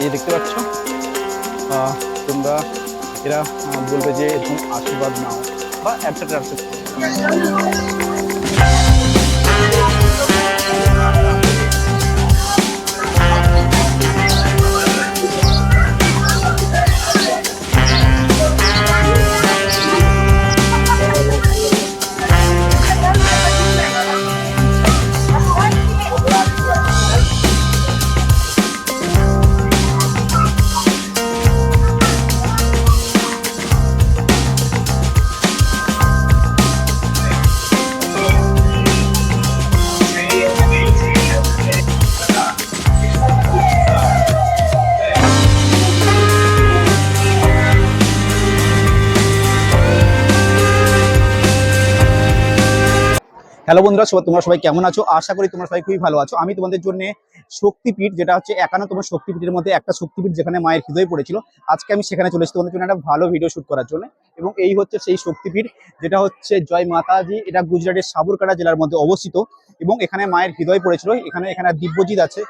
এই দেখতে পাচ্ছ আহ, তোমরা এরা আহ, বলবে যে এরকম আশীর্বাদ নাও বা অ্যাটসেট্রা বন্ধুরা, সবাই তোমরা সবাই কেমন আছো? আশা করি তোমরা সবাই খুবই ভালো আছো। আমি তোমাদের জন্য শক্তিপীঠ, যেটা হচ্ছে একান্নতম শক্তিপীঠের মধ্যে একটা শক্তিপীঠ যেখানে মায়ের হৃদয় পড়েছিল। আজকে আমি সেখানে চলে এসেছি তোমাদের জন্য একটা ভালো ভিডিও শুট করার জন্য। এবং এই হচ্ছে সেই শক্তিপীঠ, যেটা হচ্ছে জয় মাতাজি। এটা গুজরাটের সাবরকাটা জেলার মধ্যে অবস্থিত। এবং এখানে মায়ের হৃদয় পড়েছিল। এখানে এখানে দিব্যজিৎ আছে,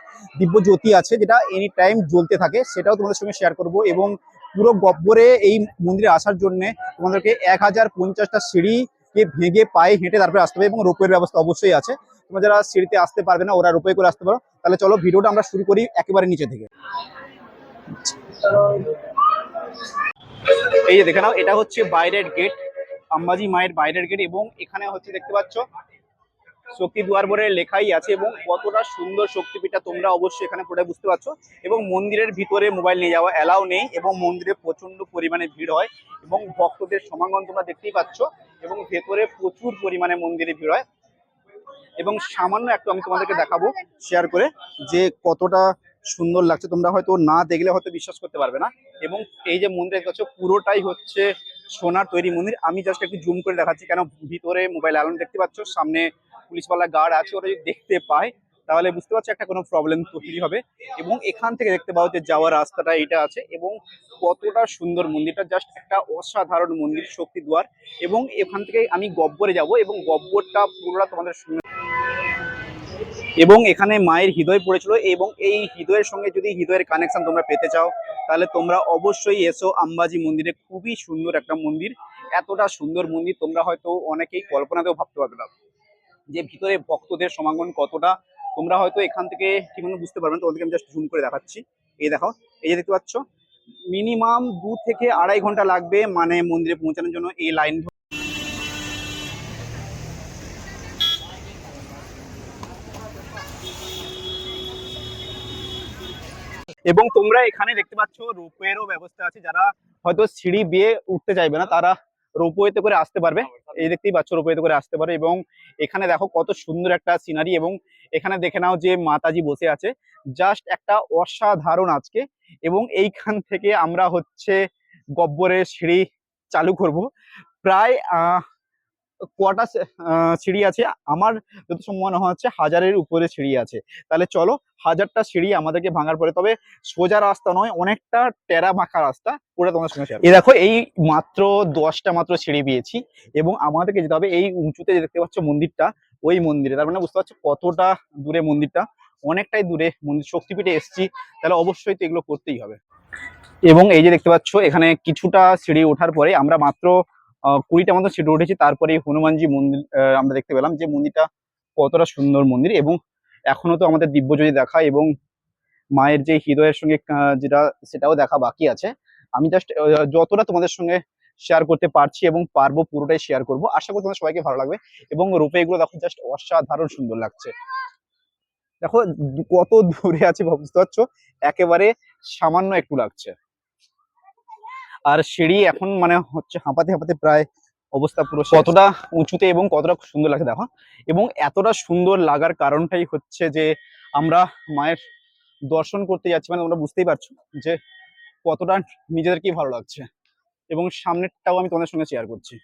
দিব্যজ্যোতি আছে, যেটা এনি টাইম জ্বলতে থাকে। সেটাও তোমাদের সঙ্গে শেয়ার করব। এবং পুরো গব্বরে এই মন্দিরে আসার জন্য তোমাদেরকে এক হাজার পঞ্চাশটা সিঁড়ি কে ভেঙে পায়ে হেঁটে তারপরে আসতে হবে এবং রোপের ব্যবস্থা অবশ্যই আছে। তোমরা যারা সিঁড়িতে আসতে পারবে না, ওরা রোপে করে আসতে পারো। তাহলে চলো, ভিডিওটা আমরা শুরু করি একেবারে নিচে থেকে। এই যে দেখে নাও, এটা হচ্ছে বাইরের গেট আম্বাজি মায়ের বাইরের গেট এবং এখানে হচ্ছে দেখতে পাচ্ছ শক্তি দুয়ার বলে লেখাই আছে এবং কতটা সুন্দর শক্তিপীঠটা তোমরা অবশ্যই এখানে পড়ে বুঝতে পারছ। এবং মন্দিরের ভিতরে মোবাইল নিয়ে যাওয়া অ্যালাউ নেই এবং মন্দিরে প্রচণ্ড পরিমাণে ভিড় হয় এবং ভক্তদের সমাগম তোমরা দেখতেই পাচ্ছ এবং ভেতরে প্রচুর পরিমাণে মন্দিরে ভিড় হয়। এবং সামান্য একটু আমি তোমাদেরকে দেখাবো শেয়ার করে যে কতটা সুন্দর লাগছে। তোমরা হয়তো না দেখলে হয়তো বিশ্বাস করতে পারবে না। এবং এই যে মন্দির দেখতে পুরোটাই হচ্ছে সোনার তৈরি মন্দির। আমি জাস্ট একটু জুম করে দেখাচ্ছি কেন ভিতরে মোবাইল অ্যালাউন দেখতে পাচ্ছ, সামনে পুলিশওয়ালা গার্ড আছে, ওরা যদি দেখতে পায়, তাহলে বুঝতে পারছ একটা কোনো প্রবলেম তৈরি হবে। এবং এখান থেকে দেখতে পাও যে যাওয়ার রাস্তাটা এটা আছে এবং কতটা সুন্দর মন্দিরটা জাস্ট একটা অসাধারণ মন্দির, শক্তি দুয়ার। এবং এখান থেকে আমি গব্বরে যাব এবং গব্বরটা পুরোটা তোমাদের সঙ্গে এবং এখানে মায়ের হৃদয় পড়েছিল এবং এই হৃদয়ের সঙ্গে যদি হৃদয়ের কানেকশন তোমরা পেতে চাও, তাহলে তোমরা অবশ্যই এসো আম্বাজি মন্দিরে। খুবই সুন্দর একটা মন্দির। এতটা সুন্দর মন্দির তোমরা হয়তো অনেকেই কল্পনাতেও ভাবতে পারবে না। যে ভিতরে ভক্তদের সমাগম কতটা, তোমরা হয়তো এখান থেকে ঠিকমতো বুঝতে পারবে না, তোমাদেরকে আমি জাস্ট জুম করে দেখাচ্ছি। এই দেখো, এই যে দেখতে পাচ্ছ মিনিমাম দু থেকে আড়াই ঘণ্টা লাগবে মানে মন্দিরে পৌঁছানোর জন্য এই লাইন এবং তোমরা এখানে দেখতে পাচ্ছ, রোপওয়েরও ব্যবস্থা আছে, যারা হয়তো সিঁড়ি বেয়ে উঠতে চাইবে না, তারা রোপওয়েতে করে আসতে পারবে। এই দেখতেই পাচ্ছ রোপওয়েতে করে আসতে পারবে এবং এখানে দেখো কত সুন্দর একটা সিনারি এবং এখানে দেখে নাও যে মাতাজি বসে আছে। জাস্ট একটা অসাধারণ আজকে এবং এইখান থেকে আমরা হচ্ছে গব্বরের সিঁড়ি চালু করব। প্রায় আহ, কটা সিঁড়ি আছে? আমার যত মনে হচ্ছে হাজারের উপরে সিঁড়ি আছে। তাহলে চলো হাজারটা সিঁড়ি আমাদেরকে ভাঙার পরে, তবে সোজা রাস্তা নয়, অনেকটা টেরা মাখা রাস্তা, ওটা তোমার করব। এই দেখো, এই মাত্র দশটা মাত্র সিঁড়ি পেয়েছি, এবং আমাদেরকে যেতে হবে এই উঁচুতে যে দেখতে পাচ্ছ মন্দিরটা, ওই মন্দিরে। তার মানে বুঝতে পারছ কতটা দূরে মন্দিরটা, অনেকটাই দূরে মন্দির, শক্তিপীঠে এসছি, তাহলে অবশ্যই তো এগুলো করতেই হবে। এবং এই যে দেখতে পাচ্ছ, এখানে কিছুটা সিঁড়ি ওঠার পরে আমরা মাত্র কুড়িটা মতো সিঁড়ি উঠেছি। তারপরে এই হনুমানজি মন্দির আমরা দেখতে পেলাম যে মন্দিরটা কতটা সুন্দর মন্দির এবং এখনও তো আমাদের দিব্যজ্যোতি দেখা এবং মায়ের যে হৃদয়ের সঙ্গে যেটা, সেটাও দেখা বাকি আছে। আমি জাস্ট যতটা তোমাদের সঙ্গে শেয়ার করতে পারছি এবং পারব পুরোটাই শেয়ার করব। আশা করি তোমাদের সবাইকে ভালো লাগবে এবং রূপে এগুলো দেখো জাস্ট অসাধারণ সুন্দর লাগছে। দেখো, কত দূরে আছে বুঝতে পারছ? একেবারে সামান্য একটু লাগছে। আর সিঁড়ি এখন মানে হচ্ছে হাঁপাতে হাঁপাতে প্রায় অবস্থা পুরো কতটা উঁচুতে এবং কতটা সুন্দর লাগছে দেখো। এবং এতটা সুন্দর লাগার কারণটাই হচ্ছে যে আমরা মায়ের দর্শন করতে যাচ্ছি মানে তোমরা বুঝতেই পারছ যে কতটা নিজেদেরকেই ভালো লাগছে। এবং সামনেরটাও আমি তোমাদের সঙ্গে শেয়ার করছি।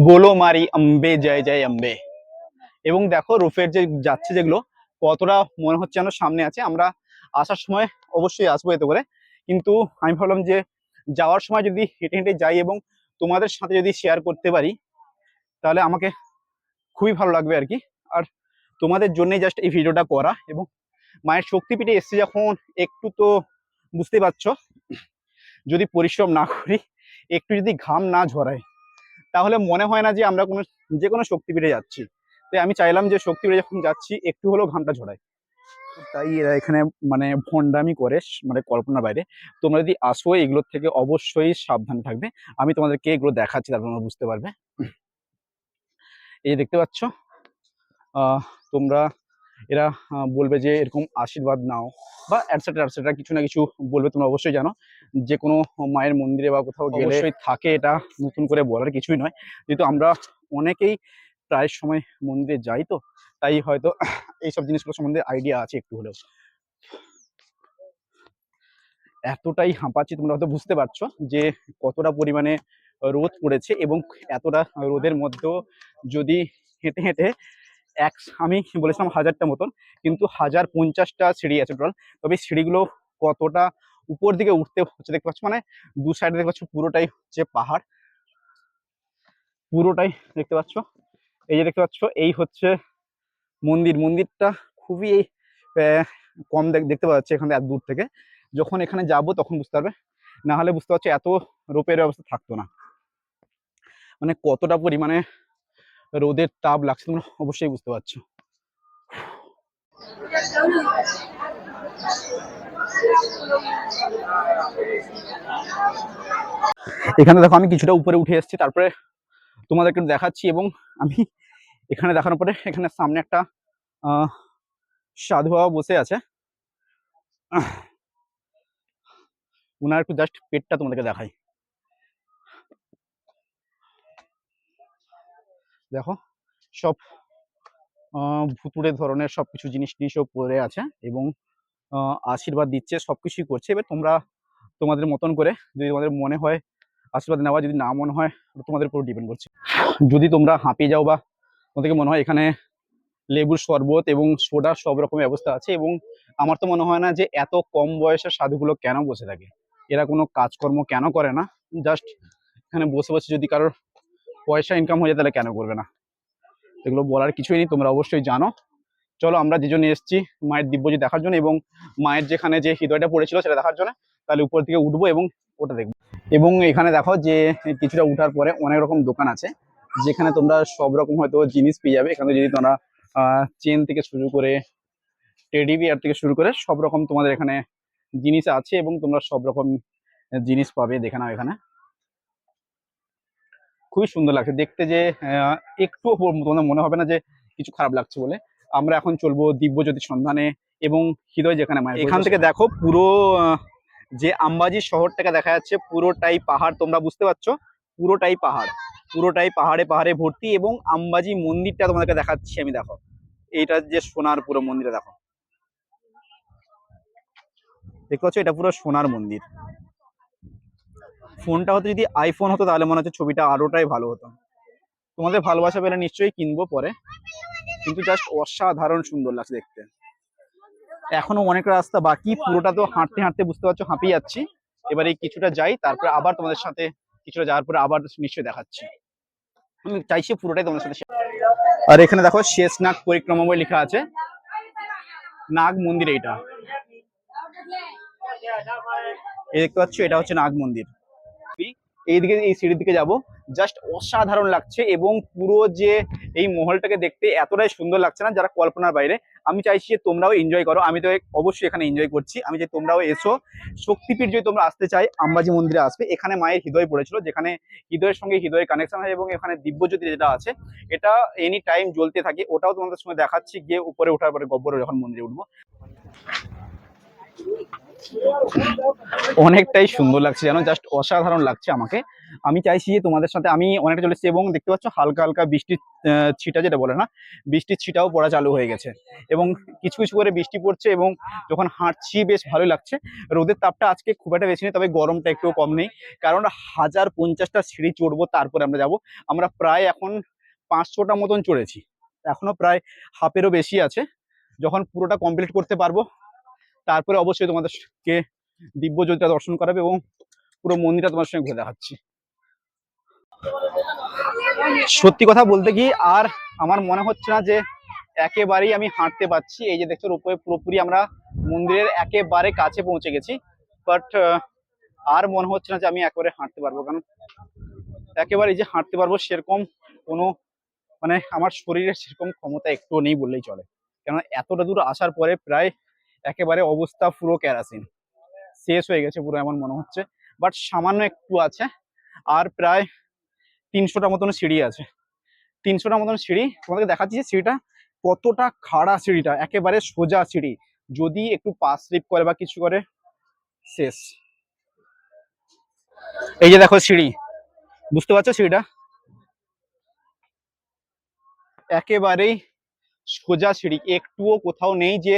গোলো মারি আম্বে, জয় জয় আম্বে। এবং দেখো রুফের যে যাচ্ছে যেগুলো, কতটা মনে হচ্ছে যেন সামনে আছে। আমরা আসার সময় অবশ্যই আসব এতে করে। কিন্তু আমি ভাবলাম যে যাওয়ার সময় যদি হেঁটে হেঁটে যাই এবং তোমাদের সাথে যদি শেয়ার করতে পারি, তাহলে আমাকে খুবই ভালো লাগবে আর কি। আর তোমাদের জন্যই জাস্ট এই ভিডিওটা করা এবং মায়ের শক্তিপীঠে এসছে যখন একটু তো বুঝতে পারছ, যদি পরিশ্রম না করি, একটু যদি ঘাম না ঝরাই, তাহলে মনে হয় না যে আমরা কোনো, যে কোনো শক্তিপীঠে যাচ্ছি। তাই আমি চাইলাম যে শক্তিপীঠে যখন যাচ্ছি, একটু হলেও ঘামটা ঝরাই। তাই এরা এখানে মানে ভণ্ডামি করে মানে কল্পনার বাইরে। তোমরা যদি আসো এগুলোর থেকে অবশ্যই সাবধান থাকবে। আমি তোমাদেরকে এগুলো দেখাচ্ছি তারপর তোমরা বুঝতে পারবে। এই দেখতে পাচ্ছ তোমরা এরা বলবে যে এরকম আশীর্বাদ নাও বা অ্যাটসেট্রা অ্যাটসেট্রা কিছু না কিছু বলবে তোমরা অবশ্যই জানো। যে কোনো মায়ের মন্দিরে বা কোথাও গেলে থাকে এটা নতুন করে বলার কিছুই নয়। যেহেতু আমরা অনেকেই প্রায় সময় মন্দিরে যাই তো তাই হয়তো এইসব জিনিসগুলো সম্বন্ধে আইডিয়া আছে একটু হলেও। এতটাই হাঁপাচ্ছি তোমরা হয়তো বুঝতে পারছ যে কতটা পরিমাণে রোদ পড়েছে এবং এতটা রোদের মধ্যেও যদি হেঁটে হেঁটে এক আমি বলেছিলাম হাজারটা মতন, কিন্তু হাজার পঞ্চাশটা সিঁড়ি আছে টোটাল। তবে সিঁড়িগুলো কতটা উপর দিকে উঠতে হচ্ছে দেখতে পাচ্ছ? মানে দু সাইডে দেখতে পাচ্ছ পুরোটাই হচ্ছে পাহাড়। পুরোটাই দেখতে পাচ্ছ? এই যে দেখতে পাচ্ছ, এই হচ্ছে মন্দির, মন্দিরটা খুবই কম দেখ- দেখতে পাওয়া যাচ্ছে এখান এত দূর থেকে। যখন এখানে যাব তখন বুঝতে পারবে। না হলে বুঝতে পারছ এত রোপের ব্যবস্থা থাকতো না। মানে কতটা পরিমাণে রোদের তাপ লাগছে তোমরা অবশ্যই বুঝতে পারছ। এখানে দেখো আমি কিছুটা উপরে উঠে এসেছি, তারপরে তোমাদেরকে দেখাচ্ছি এবং আমি এখানে দেখানোর পরে এখানে সামনে একটা সাধু বাবা বসে আছে। ওনার একটু জাস্ট পেটটা তোমাদেরকে দেখাই। দেখো, সব ভুতুড়ে ধরনের সব কিছু জিনিস টিনিসও পরে আছে এবং আশীর্বাদ দিচ্ছে, সব কিছুই করছে। এবার তোমরা তোমাদের মতন করে যদি তোমাদের মনে হয় আশীর্বাদ নেওয়া, যদি না মনে হয়, তোমাদের উপর ডিপেন্ড করছে। যদি তোমরা হাঁপিয়ে যাও বা তোমাদেরকে মনে হয় এখানে লেবুর শরবত এবং সোডার সব রকমের ব্যবস্থা আছে এবং আমার তো মনে হয় না যে এত কম বয়সের সাধুগুলো কেন বসে থাকে? এরা কোনো কাজকর্ম কেন করে না? জাস্ট এখানে বসে বসে যদি কারোর পয়সা ইনকাম হয়ে যায় তাহলে কেন করবে না? এগুলো বলার কিছুই নেই, তোমরা অবশ্যই জানো। চলো আমরা যে জন্য এসেছি মায়ের দিব্যজি দেখার জন্য এবং মায়ের যেখানে যে হৃদয়টা পড়েছিল সেটা দেখার জন্য। তাহলে উপর থেকে উঠবো এবং ওটা দেখব। এবং এখানে দেখো যে কিছুটা উঠার পরে অনেক রকম দোকান আছে। যেখানে তোমরা সব রকম হয়তো জিনিস পেয়ে যাবে। এখানে যদি তোমরা চেন থেকে শুরু করে টেডি বিয়ার থেকে শুরু করে সব রকম তোমাদের এখানে জিনিস আছে এবং তোমরা সব রকম জিনিস পাবে দেখে নাও এখানে। খুবই সুন্দর লাগছে। দেখতে যে আহ, একটুও তোমাদের মনে হবে না যে কিছু খারাপ লাগছে বলে। আমরা এখন চলবো দিব্যজ্যোতি সন্ধানে এবং হৃদয় যেখানে এখান থেকে দেখো পুরো যে আম্বাজি শহরটাকে দেখা যাচ্ছে পুরোটাই পাহাড় তোমরা বুঝতে পারছ? পুরোটাই পাহাড়। পুরোটাই পাহাড়ে পাহাড়ে ভর্তি এবং আম্বাজি মন্দিরটা তোমাদেরকে দেখাচ্ছি আমি, দেখো। এইটা যে সোনার পুরো মন্দিরে দেখো। দেখতে পাচ্ছ, এটা পুরো সোনার মন্দির। ফোনটা হতো যদি আইফোন হতো, তাহলে মনে হচ্ছে ছবিটা আরোটাই ভালো হতো। তোমাদের ভালোবাসা পেলে নিশ্চয়ই কিনবো পরে। কিন্তু জাস্ট অসাধারণ সুন্দর লাগছে দেখতে। এখনও অনেক রাস্তা বাকি, পুরোটা তো হাঁটতে হাঁটতে বুঝতে পারছ, হাঁপিয়ে যাচ্ছি। এবারে কিছুটা যাই, তারপরে আবার তোমাদের সাথে কিছুটা যাওয়ার পরে আবার নিশ্চয়ই দেখাচ্ছি। আমি চাইছি পুরোটাই তোমাদের সাথে আর এখানে দেখো শেষ নাগ পরিক্রমা বই লেখা আছে। নাগ মন্দির এইটা। এই দেখতে পাচ্ছ, এটা হচ্ছে নাগ মন্দির। এইদিকে, এই সিঁড়ির দিকে যাব। জাস্ট অসাধারণ লাগছে এবং পুরো যে এই মহলটাকে দেখতে এতটাই সুন্দর লাগছে না যারা কল্পনার বাইরে। আমি চাইছি যে তোমরাও এনজয় করো। আমি তো অবশ্যই এখানে এনজয় করছি। আমি যে তোমরাও এসো, শক্তিপীঠ যদি তোমরা আসতে চাই, আম্বাজি মন্দিরে আসবে। এখানে মায়ের হৃদয় পড়েছিল, যেখানে হৃদয়ের সঙ্গে হৃদয়ের কানেকশন হয় এবং এখানে দিব্যজ্যোতি যেটা আছে, এটা এনি টাইম জ্বলতে থাকে। ওটাও তোমাদের সঙ্গে দেখাচ্ছি। গিয়ে উপরে ওঠার পরে গব্বরে যখন মন্দিরে উঠবো। অনেকটাই সুন্দর লাগছে যেন জাস্ট অসাধারণ লাগছে আমাকে। আমি চাইছি যে তোমাদের সাথে আমি অনেকটা চলেছি এবং দেখতে পাচ্ছ হালকা হালকা বৃষ্টির ছিটা যেটা বলে না, বৃষ্টির ছিটাও পড়া চালু হয়ে গেছে। এবং কিছু কিছু করে বৃষ্টি পড়ছে এবং যখন হাঁটছি বেশ ভালোই লাগছে। রোদের তাপটা আজকে খুব একটা বেশি নেই, তবে গরমটা একটু কম নেই। কারণ হাজার পঞ্চাশটা সিঁড়ি চড়বো, তারপরে আমরা যাব। আমরা প্রায় এখন পাঁচশোটা মতন চড়েছি। এখনও প্রায় হাফেরও বেশি আছে। যখন পুরোটা কমপ্লিট করতে পারব তারপরে অবশ্যই তোমাদেরকে দিব্য জ্যোতিটা দর্শন করাবে এবং পুরো মন্দিরটা তোমার সঙ্গে ঘুরে দেখাচ্ছি। সত্যি কথা বলতে কি আর আমার মনে হচ্ছে না যে একেবারেই আমি হাঁটতে পারছি। এই যে দেখছ রূপে পুরোপুরি আমরা মন্দিরের একেবারে কাছে পৌঁছে গেছি। বাট আর মনে হচ্ছে না যে আমি একেবারে হাঁটতে পারব। কারণ একেবারে যে হাঁটতে পারব সেরকম কোনো মানে আমার শরীরের সেরকম ক্ষমতা একটুও নেই বললেই চলে। কেন এতটা দূর আসার পরে প্রায় একেবারে অবস্থা পুরো ক্যারাসিন শেষ হয়ে গেছে পুরো এমন মনে হচ্ছে। বাট সামান্য একটু আছে। আর প্রায় তিনশোটা মতন সিঁড়ি আছে। তিনশোটা মতন সিঁড়ি, তোমাদেরকে দেখাচ্ছি যে সিঁড়িটা কতটা খাড়া সিঁড়িটা, একেবারে সোজা সিঁড়ি। যদি একটু পা স্লিপ করে বা কিছু করে, শেষ। এই যে দেখো সিঁড়ি। বুঝতে পারছ সিঁড়িটা? একেবারেই সোজা সিঁড়ি। একটুও কোথাও নেই যে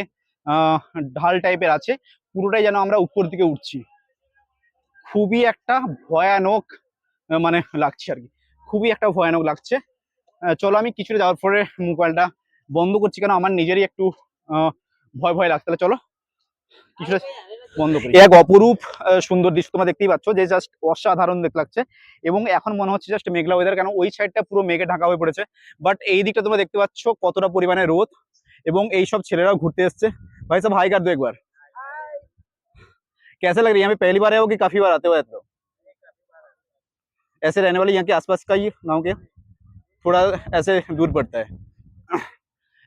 ঢাল টাইপের আছে, পুরোটাই যেন আমরা উপর দিকে উঠছি। খুবই একটা ভয়ানক মানে লাগছে আর কি। খুবই একটা ভয়ানক লাগছে। চলো আমি কিছুটা যাওয়ার পরে মোবাইলটা বন্ধ করছি, কেন আমার নিজেরই একটু ভয় ভয় লাগছে। তাহলে চলো, কিছুটা বন্ধ করি। এক অপরূপ সুন্দর দৃশ্য তোমরা দেখতেই পাচ্ছ, যে জাস্ট অসাধারণ দেখতে লাগছে। এবং এখন মনে হচ্ছে জাস্ট মেঘলা ওয়েদার কেন ওই সাইডটা পুরো মেঘে ঢাকা হয়ে পড়েছে। বাট এই দিকটা তোমরা দেখতে পাচ্ছ কতটা পরিমাণে রোদ, এবং এই সব ছেলেরাও ঘুরতে এসছে। ভাই সাহেব হাই कर दो एक बार कैसे लग रही है यहाँ पे पहली बार आए हो कि काफी बार आते हो ऐसे ऐसे रहने वाले यहाँ के आसपास का ही गाँव के थोड़ा ऐसे दूर पड़ता है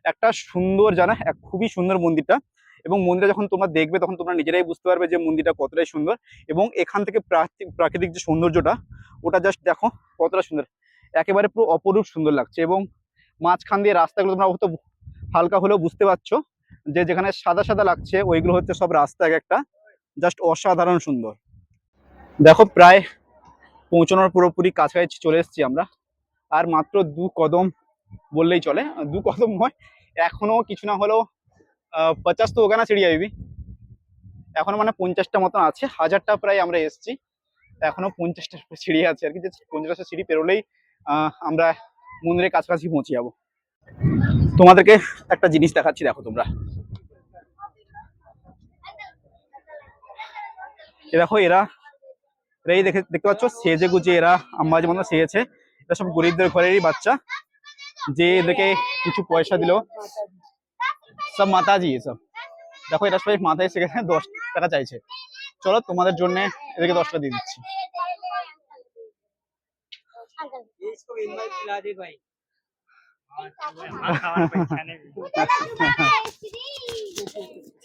একটা সুন্দর জানা এক খুবই সুন্দর মন্দিরটা এবং মন্দিরটা যখন তোমরা দেখবে তখন তোমরা নিজেরাই বুঝতে পারবে যে মন্দিরটা কতটাই সুন্দর এবং এখান থেকে প্রাকৃতিক প্রাকৃতিক যে সৌন্দর্যটা ওটা জাস্ট দেখো কতটা সুন্দর একেবারে পুরো অপরূপ সুন্দর লাগছে এবং মাঝখান দিয়ে রাস্তাগুলো তোমরা হয়তো হালকা হলেও বুঝতে পারছো যে যেখানে সাদা সাদা লাগছে, ওইগুলো হচ্ছে সব রাস্তা এক একটা। জাস্ট অসাধারণ সুন্দর। দেখো, প্রায় পৌঁছানোর পুরোপুরি কাছাকাছি চলে এসেছি আমরা। আর মাত্র দু কদম বললেই চলে। দু কদম নয়, এখনও কিছু না হলেও পঞ্চাশ তো ওখানে সিঁড়ি আইবি এখনও মানে পঞ্চাশটা মতন আছে। হাজারটা প্রায় আমরা এসছি। এখনও পঞ্চাশটা সিঁড়ি আছে আর কি। যে পঞ্চাশটা সিঁড়ি পেরোলেই আমরা মন্দিরের কাছাকাছি পৌঁছে যাব। তোমাদেরকে একটা জিনিস দেখাচ্ছি, দেখো তোমরা। এ দেখো এরা এরা এই দেখে দেখতে পাচ্ছ সেজে গুজে এরা আম্বাজি মতো সেজেছে এরা সব গরিবদের ঘরেরই বাচ্চা। যে এদেরকে কিছু পয়সা দিল সব মাতাজি এসব। দেখো এটা সবাই মাথায় সেখানে দশ টাকা চাইছে। চলো তোমাদের জন্য এদেরকে দশ টাকা দিয়ে দিচ্ছি। ये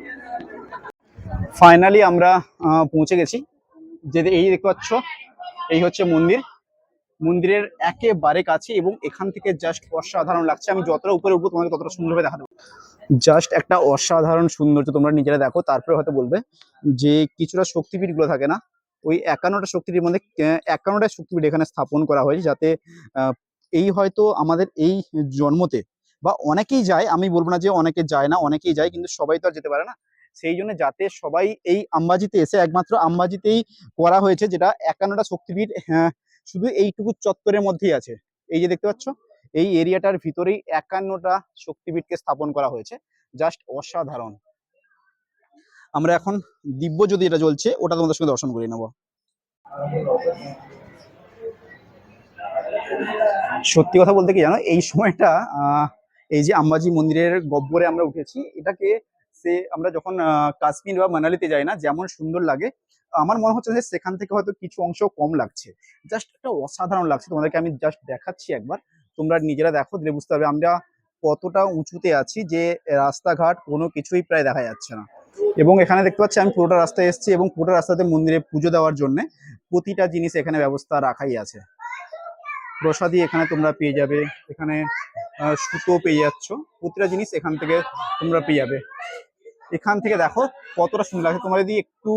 ফাইনালি আমরা পৌঁছে গেছি। যে এই দেখতে পাচ্ছ, এই হচ্ছে মন্দির। মন্দিরের একেবারে কাছে এবং এখান থেকে জাস্ট অসাধারণ লাগছে। আমি যতটা উপরে উঠবো তোমাকে ততটা সুন্দরভাবে দেখাতে জাস্ট একটা অসাধারণ সৌন্দর্য তোমরা নিজেরা দেখো, তারপরে হয়তো বলবে যে কিছুটা শক্তিপীঠগুলো থাকে না? ওই একান্নটা শক্তিপীঠের মধ্যে একান্নটা শক্তিপীঠ এখানে স্থাপন করা হয়েছে যাতে এই হয়তো আমাদের এই জন্মতে বা অনেকেই যায়, আমি বলব না যে অনেকে যায় না, অনেকেই যায়, কিন্তু সবাই তো আর যেতে পারে না। সেই জন্য যাতে সবাই এই আম্বাজিতে এসে একমাত্র আম্বাজিতেই করা হয়েছে যেটা একান্নটা শক্তিপীঠ হ্যাঁ, শুধু এইটুকু চত্বরের মধ্যেই আছে। এই যে দেখতে পাচ্ছ এই এরিয়াটার ভিতরেই একান্নটা শক্তিপীঠকে স্থাপন করা হয়েছে। জাস্ট অসাধারণ। আমরা এখন দিব্য যদি এটা চলছে ওটা তোমাদের সঙ্গে দর্শন করে নেব। সত্যি কথা বলতে কি জানো এই সময়টা এই যে আম্বাজি মন্দিরের গব্বরে আমরা উঠেছি এটাকে সে আমরা যখন কাশ্মীর বা মানালিতে যাই না, যেমন সুন্দর লাগে, আমার মনে হচ্ছে যে সেখান থেকে হয়তো কিছু অংশ কম লাগছে। জাস্ট একটা অসাধারণ লাগছে। তোমাদেরকে আমি জাস্ট দেখাচ্ছি একবার। তোমরা নিজেরা দেখো, দিলে বুঝতে পারবে আমরা কতটা উঁচুতে আছি যে রাস্তাঘাট কোনো কিছুই প্রায় দেখা যাচ্ছে না। এবং এখানে দেখতে পাচ্ছি আমি পুরোটা রাস্তায় এসেছি এবং পুরোটা রাস্তাতে মন্দিরে পুজো দেওয়ার জন্য প্রতিটা জিনিস এখানে ব্যবস্থা রাখাই আছে। প্রসাদী এখানে তোমরা পেয়ে যাবে। এখানে সুতো পেয়ে যাচ্ছ। প্রতিটা জিনিস এখান থেকে তোমরা পেয়ে যাবে। এখান থেকে দেখো কতটা সুন্দর লাগছে। তোমরা যদি একটু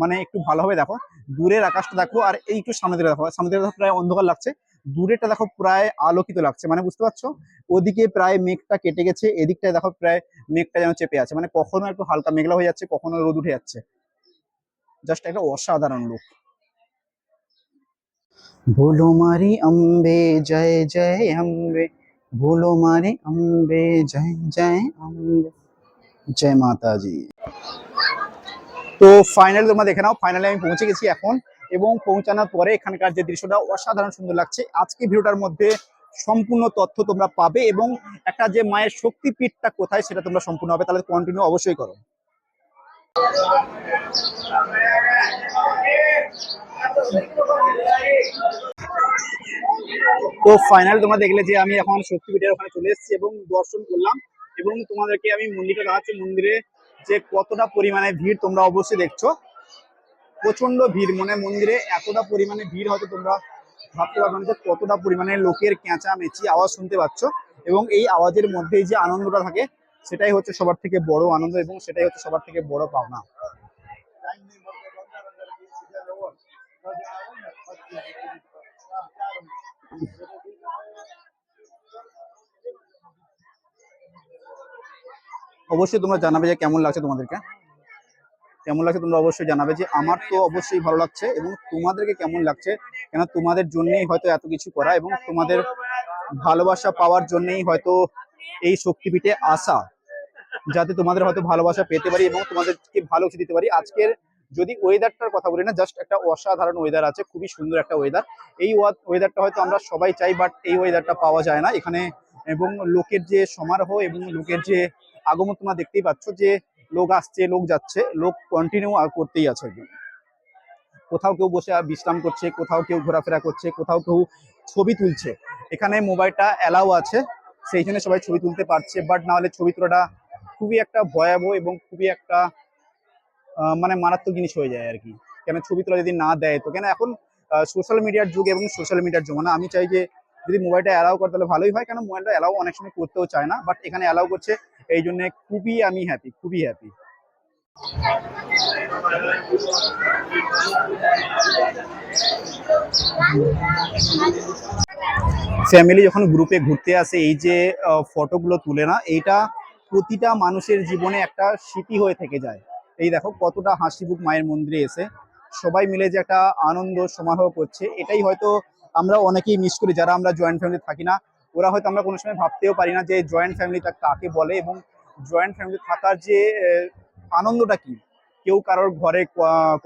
মানে একটু ভালোভাবে দেখো। দূরের আকাশটা দেখো, আর এই একটু সামনে দিকে দেখো। সামনে দিকে দেখো, প্রায় অন্ধকার লাগছে। দূরেটা দেখো, প্রায় আলোকিত লাগছে। মানে বুঝতে পারছ? ওদিকে প্রায় মেঘটা কেটে গেছে, এদিকটায় দেখো প্রায় মেঘটা যেন চেপে আছে। মানে কখনো একটু হালকা মেঘলা হয়ে যাচ্ছে, কখনো রোদ উঠে যাচ্ছে। জাস্ট একটা অসাধারণ লুক ভোলো মারি আম্বে জয় জয় আম্বে ভোলো মারি আম্বে জয় জয় আম্বে জয় মাতাজি তো ফাইনালি তোমরা দেখে নাও ফাইনালি আমি পৌঁছে গেছি এখন এবং পৌঁছানোর পরে এখানকার যে দৃশ্যটা, অসাধারণ সুন্দর লাগছে। আজকে ভিডিওটার মধ্যে সম্পূর্ণ তথ্য তোমরা পাবে এবং একটা যে মায়ের শক্তিপীঠটা কোথায় সেটা তোমরা সম্পূর্ণ হবে, তাহলে কন্টিনিউ অবশ্যই করো। তো ফাইনাল তোমরা দেখলে যে আমি এখন শক্তিপীঠের ওখানে চলে এসেছি এবং দর্শন করলাম। এবং তোমাদেরকে আমি মন্দিরটা দেখাচ্ছি। মন্দিরে যে কতটা পরিমাণে ভিড় তোমরা অবশ্যই দেখছ। প্রচণ্ড ভিড় মানে মন্দিরে এতটা পরিমাণে ভিড় হয়তো তোমরা ভাবতে পারবে না যে কতটা পরিমাণে লোকের চেঁচামেচি আওয়াজ শুনতে পাচ্ছ। এবং এই আওয়াজের মধ্যেই যে আনন্দটা থাকে, সেটাই হচ্ছে সবার থেকে বড় আনন্দ এবং সেটাই হচ্ছে সবার থেকে বড় পাওনা। অবশ্যই তোমরা জানাবে যে কেমন লাগছে তোমাদেরকে। কেমন লাগছে তোমরা অবশ্যই জানাবে যে আমার তো অবশ্যই ভালো লাগছে এবং তোমাদেরকে কেমন লাগছে কেন তোমাদের জন্যই হয়তো এত কিছু করা এবং তোমাদের ভালোবাসা পাওয়ার জন্যই হয়তো এই শক্তিপীঠে আসা, যাতে তোমাদের হয়তো ভালোবাসা পেতে পারি এবং তোমাদেরকে ভালো কিছু দিতে পারি। আজকের যদি ওয়েদারটার কথা বলি না জাস্ট একটা অসাধারণ ওয়েদার আছে, খুবই সুন্দর একটা ওয়েদার এই ওয়েদারটা হয়তো আমরা সবাই চাই বাট এই ওয়েদারটা পাওয়া যায় না। এখানে এবং লোকের যে সমারোহ এবং লোকের যে আগমন তোমরা দেখতেই পাচ্ছ যে লোক আসছে, লোক যাচ্ছে, লোক কন্টিনিউ আর করতেই আছে। কোথাও কেউ বসে বিশ্রাম করছে, কোথাও কেউ ঘোরাফেরা করছে, কোথাও কেউ ছবি তুলছে। এখানে মোবাইলটা অ্যালাউ আছে, সেই জন্য সবাই ছবি তুলতে পারছে বাট না হলে ছবি তোলাটা খুবই একটা ভয়াবহ এবং খুবই একটা মানে মারাত্মক জিনিস হয়ে যায় আর কি। কেন ছবি তোলা যদি না দেয়, তো কেন এখন সোশ্যাল মিডিয়ার যুগ এবং সোশ্যাল মিডিয়ার জমানা। আমি চাই যে যদি মোবাইলটা অ্যালাউ করে, তাহলে ভালোই হয়। কেন মোবাইলটা অ্যালাউ অনেক সময় করতেও চায় না বাট এখানে অ্যালাউ করছে এই জন্য খুবই আমি হ্যাপি খুবই হ্যাপি ফ্যামিলি যখন গ্রুপে ঘুরতে আসে, এই যে ফটোগুলো তুলে না, এইটা প্রতিটা মানুষের জীবনে একটা স্মৃতি হয়ে থেকে যায়। এই দেখো কতটা হাসিবুক মায়ের মন্দিরে এসে সবাই মিলে যে একটা আনন্দ সমারোহ করছে, এটাই হয়তো আমরা অনেকেই মিস করি, যারা আমরা জয়েন্ট ফ্যামিলি থাকি না। ওরা হয়তো আমরা কোনো সময় ভাবতেও পারি না যে জয়েন্ট ফ্যামিলিটা কাকে বলে এবং জয়েন্ট ফ্যামিলি থাকার যে আনন্দটা কি? কেউ কারোর ঘরে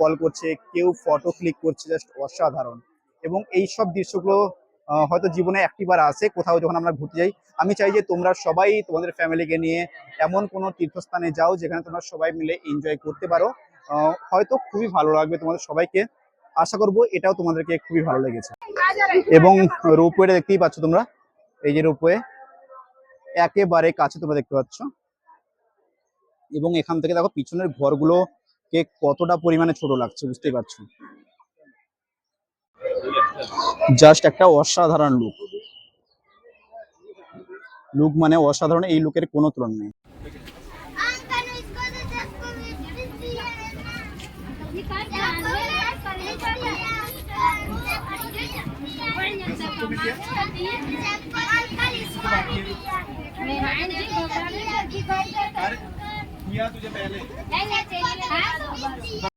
কল করছে, কেউ ফটো ক্লিক করছে জাস্ট অসাধারণ। এবং এই সব দৃশ্যগুলো হয়তো জীবনে একটিবার আসে, কোথাও যখন আমরা ঘুরতে যাই। আমি চাই যে তোমরা সবাই তোমাদের ফ্যামিলিকে নিয়ে এমন কোনো তীর্থস্থানে যাও যেখানে তোমরা সবাই মিলে এনজয় করতে পারো। হয়তো খুবই ভালো লাগবে তোমাদের সবাইকে। আশা করব এটাও তোমাদেরকে খুবই ভালো লেগেছে। এবং রোপওয়েটা দেখতেই পাচ্ছ তোমরা। এই যে রোপওয়ে, একেবারে কাছে তোমরা দেখতে পাচ্ছ। এবং এখান থেকে দেখো পিছনের ঘরগুলো কে কতটা পরিমাণে ছোট লাগছে, বুঝতেই পারছ? জাস্ট একটা অসাধারণ লুক লুক মানে অসাধারণ, এই লুকের কোনো তুলনা নেই। दिखाई तुझे पहले।